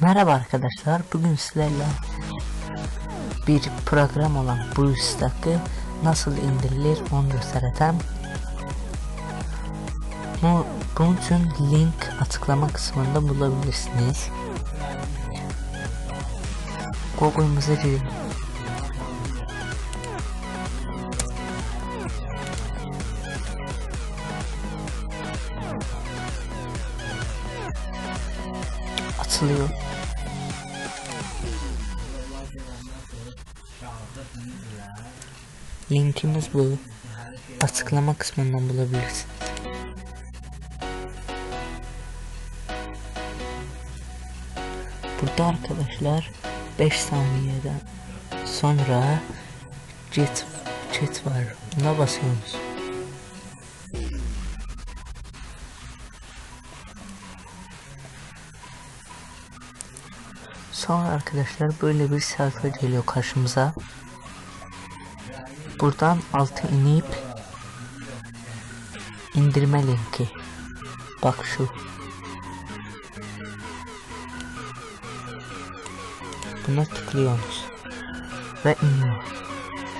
Merhaba arkadaşlar. Bugün sizlerle bir program olan BlueStack'ı nasıl indirilir onu göstereceğim. Bu, bunun için link açıklama kısmında bulabilirsiniz. Google'ımıza girin. Açılıyor. Linkimiz bu. Açıklama kısmından bulabilirsin. Burada arkadaşlar 5 saniyeden sonra chat, chat var. Buna basıyorsunuz. Sonra arkadaşlar böyle bir sayfa geliyor karşımıza. Buradan altı inip indirme linki. Bak şu. Buna tıklıyorsunuz. Ve iniyor.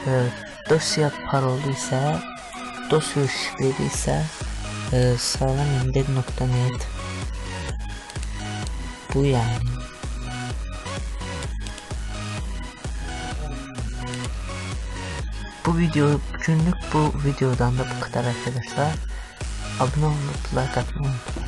Ee, dosya parolu ise dosya şifreli ise e, sağlam indir.net Bu yani. Bu video günlük bu videodan da bu kadar arkadaşlar. Abone olup like atmayı unutmayın.